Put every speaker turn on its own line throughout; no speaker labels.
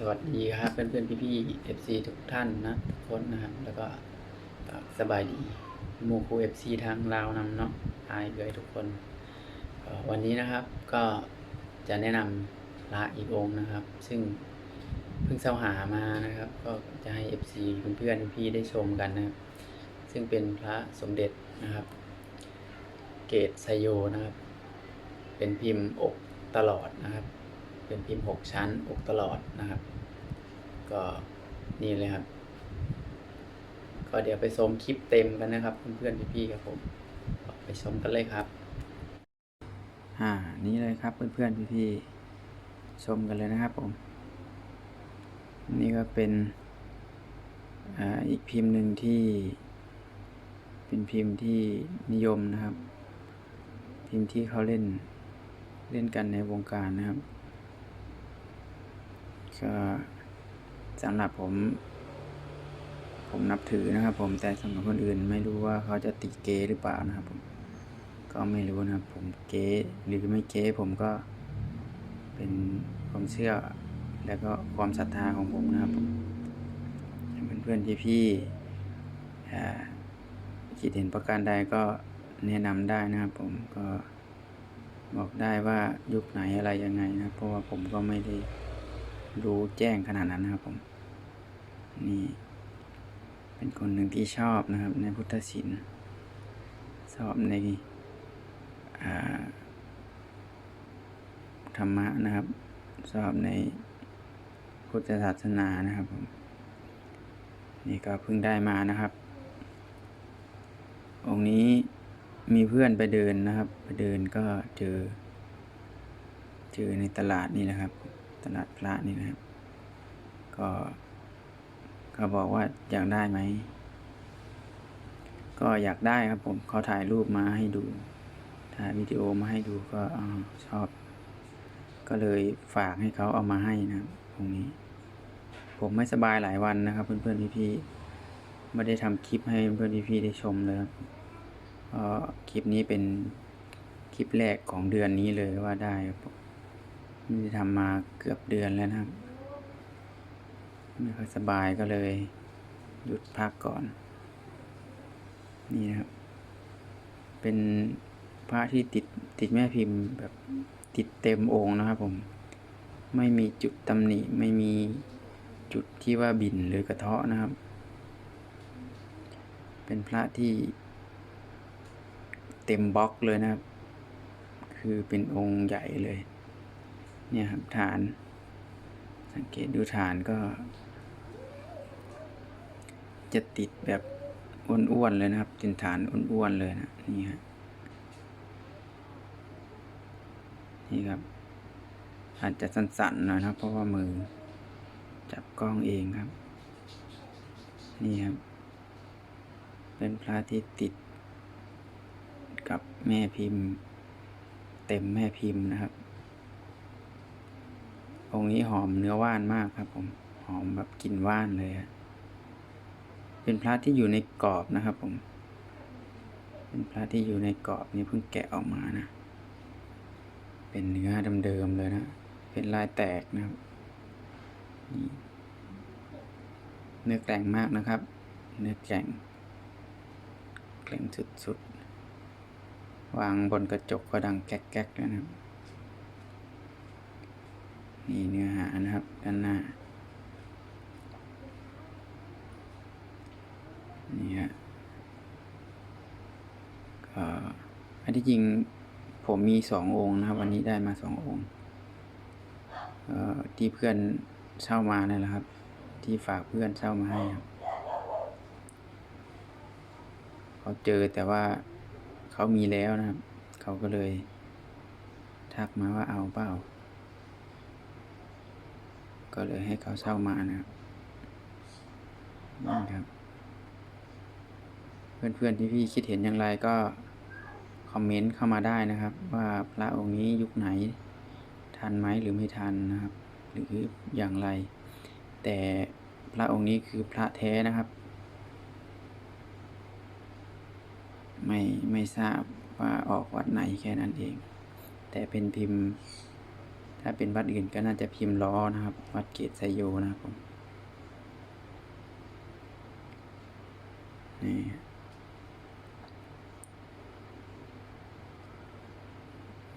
สวัสดีครับเพื่อนเพื่อนพี่พี่เอฟซีทุกท่านนะทุกคนนะครับ แล้วก็สบายดีมูคูเอฟซีทางลาวนำเนาะอายเลยทุกคน วันนี้นะครับก็จะแนะนำพระอีกองค์นะครับ ซึ่งเพิ่งเสาหามานะครับ ก็จะให้เอฟซีเพื่อนเพื่อนพี่ได้ชมกันนะครับ ซึ่งเป็นพระสมเด็จนะครับ เกตไซโยนะครับ เป็นพิมพ์อกตลอดนะครับ เป็นพิมพ์หกชั้นอกตลอดนะครับ ก็นี่เลยครับ ก็เดี๋ยวไปชมคลิปเต็มกันนะครับ เพื่อนๆพี่ๆครับผมไปชมกันเลยครับอ่านี่เลยครับเพื่อนๆพี่ๆชมกันเลยนะครับผม นี่ก็เป็นอ่าอีกพิมพ์หนึ่งที่ เป็นพิมพ์ที่นิยมนะครับ พิมพ์ที่เขาเล่นเล่นกันในวงการนะครับ ก็สำหรับผม ผมนับถือนะครับ ผมแต่สำหรับคนอื่น ไม่รู้ว่าเขาจะติเกย์หรือเปล่านะครับ ผม ก็ไม่รู้นะครับ ผมเกย์หรือไม่เกย์ผมก็เป็นความเชื่อ แล้วก็ความศรัทธาของผมนะครับผมเพื่อนๆพี่ๆอ่คิดเห็นประการใดก็แนะนำได้นะครับ ผมก็บอกได้ว่ายุคไหนอะไรยังไงนะเพราะว่าผมก็ไม่ได้ รู้แจ้งขนาดนั้นนะครับผม นี่ เป็นคนหนึ่งที่ชอบนะครับ ในพุทธศิลป์ชอบในธรรมะนะครับชอบในพุทธศาสนานะครับผม นี่ก็เพิ่งได้มานะครับ องค์นี้มีเพื่อนไปเดินนะครับ ไปเดินก็เจอ เจอในตลาดนี่นะครับ ตลาดพระนี่นะครับ ก็เขาบอกว่าอยากได้ไหม ก็อยากได้ครับผมเขาถ่ายรูปมาให้ดู ถ่ายวิดีโอมาให้ดูก็อชอบ ก็เลยฝากให้เขาเอามาให้นะครับตรงนี้ ผมไม่สบายหลายวันนะครับ เพื่อนๆพี่ๆไม่ได้ทำคลิปให้เพื่อนๆพี่ๆได้ชมเลยครับเพราะคลิปนี้เป็นคลิปแรกของเดือนนี้เลยว่าได้ครับ ผมไม่ทำมาเกือบเดือนแล้วนะครับไม่ค่อยสบายก็เลยหยุดพักก่อน นี่นะครับ เป็นพระที่ติดติดแม่พิมพ์แบบติดเต็มองค์นะครับผม ไม่มีจุดตำหนิไม่มีจุดที่ว่าบินหรือกระเทาะนะครับ เป็นพระที่เต็มบล็อกเลยนะครับ คือเป็นองค์ใหญ่เลย เนี่ยครับฐาน สังเกตดูฐานก็ จะติดแบบอ้วนๆเลยนะครับเป็นฐานอ้วนๆเลยนะนี่ครับนี่ครับ อาจจะสั่นๆหน่อยนะเพราะว่ามือ จับกล้องเองครับ นี่ครับ เป็นพระที่ติด กับแม่พิมพ์ เต็มแม่พิมพ์นะครับ งนี้หอมเนื้อว่านมากครับผมหอมแบบกลิ่นว่านเลยเป็นพระที่อยู่ในกรอบนะครับผม เป็นพระที่อยู่ในกรอบนี่เพิ่งแกะออกมานะ เป็นเนื้อเดิมๆเลยนะ เป็นลายแตกนะครับนี่เนื้อแกร่งมากนะครับ เนื้อแกร่งแกร่งสุดๆ วางบนกระจกก็ดังแก๊กๆนะครับ นี่เนื้อหานะครับด้านหน้า นี่ฮะก็อันที่จริงผมมีสององค์นะครับ วันนี้ได้มาสององค์ที่เพื่อนเช่ามานั่นแหละครับ ที่ฝากเพื่อนเช่ามาให้ครับเขาเจอแต่ว่าเขามีแล้วนะครับ เขาก็เลย ทักมาว่าเอาเปล่า ก็เลยให้เขาเช่ามานะครับนี่ครับ เพื่อนๆที่พี่คิดเห็นอย่างไรก็ คอมเมนต์เข้ามาได้นะครับ ว่าพระองค์นี้ยุคไหน ทันไหมหรือไม่ทันนะครับ หรืออย่างไร แต่พระองค์นี้คือพระแท้นะครับ ไม่ไม่ทราบว่าออกวัดไหนแค่นั้นเอง แต่เป็นพิมพ์ ถ้าเป็นวัดอื่นก็น่าจะพิมพ์ล้อนะครับ วัดเกตไซโยนะครับผมนี่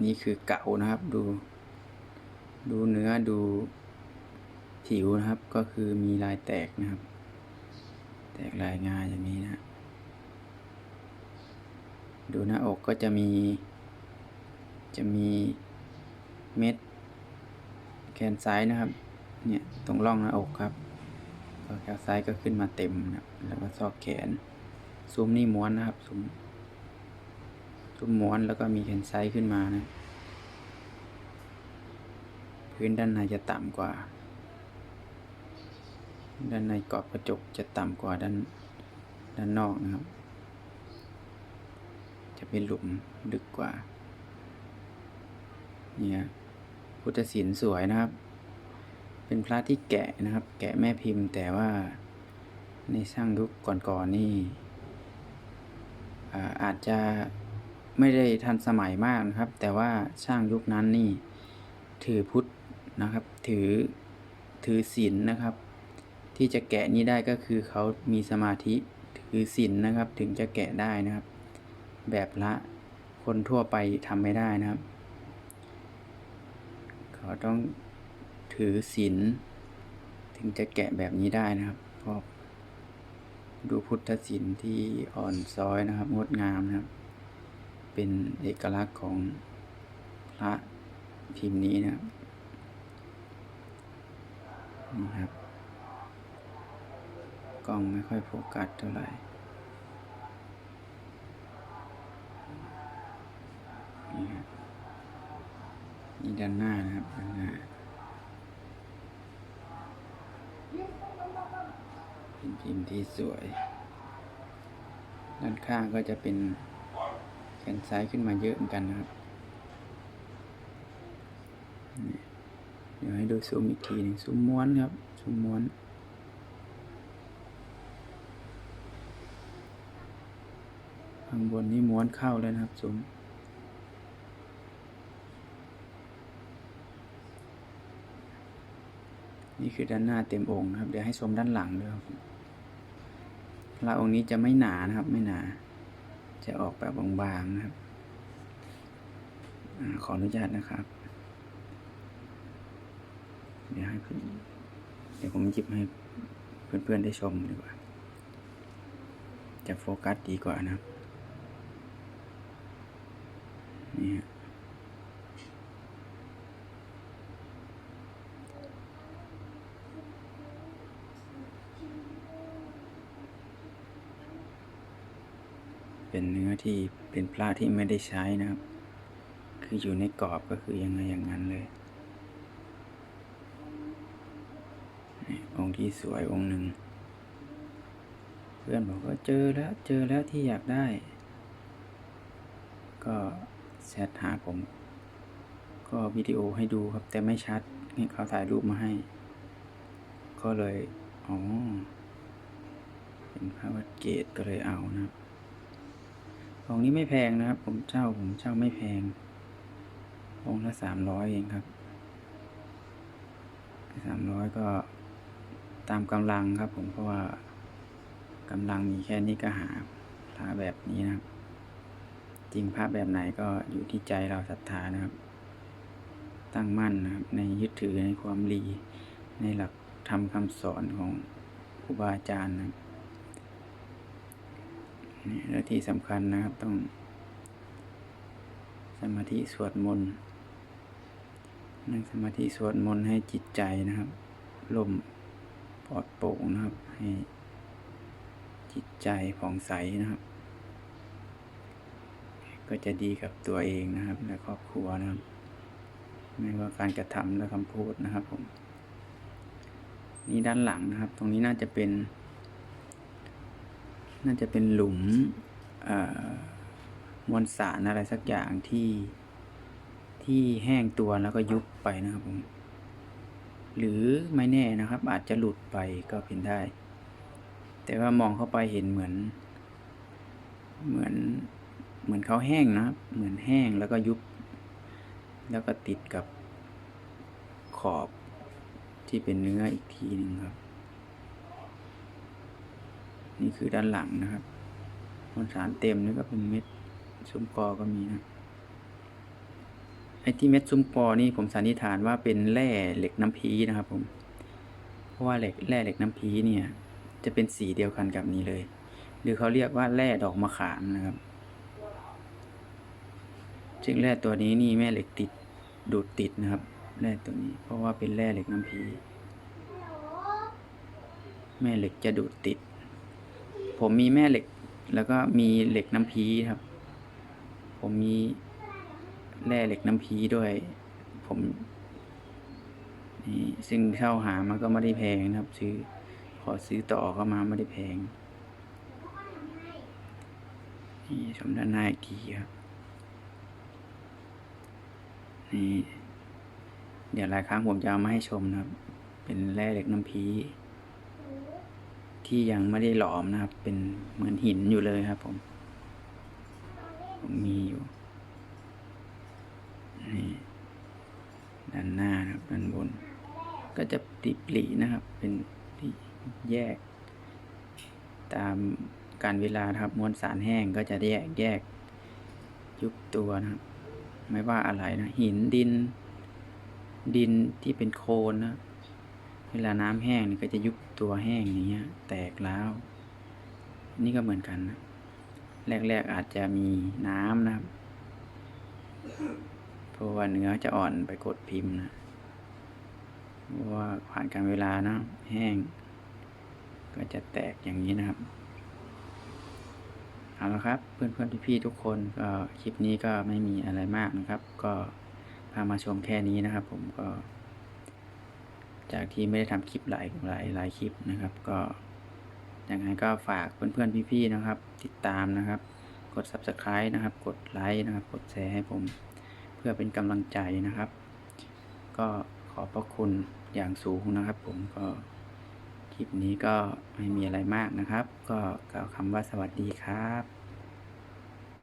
นี่คือเก่านะครับ ดู ดูเนื้อดูผิวนะครับ ก็คือมีลายแตกนะครับ แตกลายงาอย่างนี้นะดูหน้าอกก็จะมี จะมีเม็ด นซ้ายนะครับ เนี่ยตรงร่องหน้าอกครับก็แขนซ้ายก็ขึ้นมาเต็มนะครับแล้วก็ซอกแขนซุ้มนี่ม้วนนะครับซุ้มซุ้มม้วนแล้วก็มีแขนซ้ายขึ้นมานะ พื้นด้านในจะต่ำกว่า ด้านในกรอบกระจกจะต่ำกว่าด้านด้านนอกนะครับ จะเป็นหลุมลึกกว่า เนี่ย พุทธศิลป์สวยนะครับ เป็นพระที่แกะนะครับ แกะแม่พิมพ์แต่ว่าในสร้างยุคก่อนๆนนี่อาอาจจะไม่ได้ทันสมัยมากนะครับ แต่ว่าช่างยุคนั้นนี่ถือพุทธนะครับ ถือถือศีลนะครับ ที่จะแกะนี้ได้ก็คือเขามีสมาธิถือศีลนะครับ ถึงจะแกะได้นะครับ แบบละคนทั่วไปทำไม่ได้นะครับ เขาต้องถือศีลถึงจะแกะแบบนี้ได้นะครับเพราะดูพุทธศิลป์ที่อ่อนซ้อยนะครับ งดงามนะครับ เป็นเอกลักษณ์ของพระพิมพ์นี้นะครับนี่ครับ กล้องไม่ค่อยโฟกัสเท่าไหร่ นี่ครับ นี่ด้านหน้านะครับด้านหน้าเป็นพิมพ์ที่สวย ด้านข้างก็จะเป็นแขนซ้ายขึ้นมาเยอะเหมือนกันนะครับเดี๋ยวให้ดูซูมอีกทีหนึ่งซูมม้วนครับซูมม้วนข้างบนนี่ม้วนเข้าเลยนะครับซูม นี่คือด้านหน้าเต็มองค์นะครับ เดี๋ยวให้ชมด้านหลังด้วยครับพระองค์นี้จะไม่หนานะครับ ไม่หนา จะออกแบบบางๆนะครับอขออนุญาตนะครับ เดี๋ยวให้เพื่อนเดี๋ยวผมหยิบให้เพื่อนๆได้ชมดีกว่า จะโฟกัสดีกว่านะครับนี่ฮะเป็นเนื้ อที่เป็นพระที่ไม่ได้ใช้นะครับ คืออยู่ในกรอบก็คือยังไงอย่างนั้นเลยองค์ที่สวยองค์หนึ่ง เพื่อนบอกว่าเจอแล้วเจอแล้วที่อยากได้ ก็แชทหาผม ก็วิดีโอให้ดูครับ แต่ไม่ชัดให้เขาถ่ายรูปมาให้ ก็เลย อ๋อ เป็นพระวัดเกตก็เลยเอานะครับ ของนี้ไม่แพงนะครับ ผมเช่าผมเช่าไม่แพงองละสามร้อยเองครับสามร้อยก็ตามกำลังครับ ผมเพราะว่ากำลังมีแค่นี้ก็หาพระแบบนี้นะครับ จริงพระแบบไหนก็อยู่ที่ใจเราศรัทธานะครับ ตั้งมั่นนะครับ ในยึดถือในความดีในหลักธรรมคำสอนของครูบาอาจารย์นะครับ นี่และที่สำคัญนะครับต้อง สมาธิสวดมนต์นั่งสมาธิสวดมนต์ให้จิตใจนะครับลมปลอดโปร่งนะครับ ให้จิตใจผ่องใสนะครับ ก็จะดีกับตัวเองนะครับ และครอบครัวนะครับ ไม่ว่าการกระทำและคำพูดนะครับผม นี่ด้านหลังนะครับ ตรงนี้น่าจะเป็น น่าจะเป็นหลุมมวลสารอะไรสักอย่างที่ที่แห้งตัวแล้วก็ยุบไปนะครับผมหรือไม่แน่นะครับ อาจจะหลุดไปก็เป็นได้ แต่ว่ามองเข้าไปเห็นเหมือน เหมือนเหมือนเขาแห้งนะครับ เหมือนแห้งแล้วก็ยุบ แล้วก็ติดกับขอบที่เป็นเนื้ออีกทีหนึ่งครับ นี่คือด้านหลังนะครับมวลสารเต็มนี่ก็เป็นเม็ดซุ้มกอก็มีนะไอ้ที่เม็ดซุ้มกอนี่ผมสันนิษฐานว่าเป็นแร่เหล็กน้ำพีนะครับผม เพราะว่าเหล็กแร่เหล็กน้ำพีเนี่ย จะเป็นสีเดียวกันกับนี้เลย หรือเขาเรียกว่าแร่ดอกมะขามนะครับซึ่งแร่ตัวนี้นี่แม่เหล็กติดดูดติดนะครับแร่ตัวนี้เพราะว่าเป็นแร่เหล็กน้ำพี แม่เหล็กจะดูดติด ผมมีแม่เหล็ก แล้วก็มีเหล็กน้ำพีครับ ผมมีแร่เหล็กน้ำพีด้วย ผมนี่ซึ่งเข้าหามันก็ไม่ได้แพงนะครับ ซื้อขอซื้อต่อก็มาไม่ได้แพงนี่ชมด้านหน้าอีกทีครับนี่เดี๋ยวหลายครั้งผมจะเอามาให้ชมนะครับ เป็นแร่เหล็กน้ำพี ที่ยังไม่ได้หลอมนะครับ เป็นเหมือนหินอยู่เลยครับ ผมมีอยู่นี่ด้านหน้านะครับด้านบน ก็จะติปลีนะครับ เป็นที่แยก ตามการเวลาครับมวลสารแห้งก็จะแยกแยก ยุบตัวนะครับ ไม่ว่าอะไรนะ หินดิน ดินที่เป็นโคลนนะ เวลาน้ำแห้งนี่ก็จะยุบตัวแห้งอย่างเงี้ย แตกแล้วนี่ก็เหมือนกันนะแรก ๆ อาจจะมีน้ำนะครับ เพราะว่าเนื้อจะอ่อนไปกดพิมพ์นะเพราะว่าผ่านการเวลานะแห้ง ก็จะแตกอย่างนี้นะครับเอาละครับ เพื่อนๆพี่ๆทุกคนก็คลิปนี้ก็ไม่มีอะไรมากนะครับ ก็พามาชมแค่นี้นะครับ ผมก็ จากที่ไม่ได้ทำคลิปหลายหลายหลายคลิปนะครับ ก็ยังไงก็ฝากเพื่อนๆพี่ๆนะครับ ติดตามนะครับ กด subscribe นะครับ กดไลค์นะครับ กดแชร์ให้ผม เพื่อเป็นกำลังใจนะครับ ก็ขอบพระคุณอย่างสูงนะครับ ผมก็คลิปนี้ก็ไม่มีอะไรมากนะครับ ก็กล่าวคำว่าสวัสดีครับ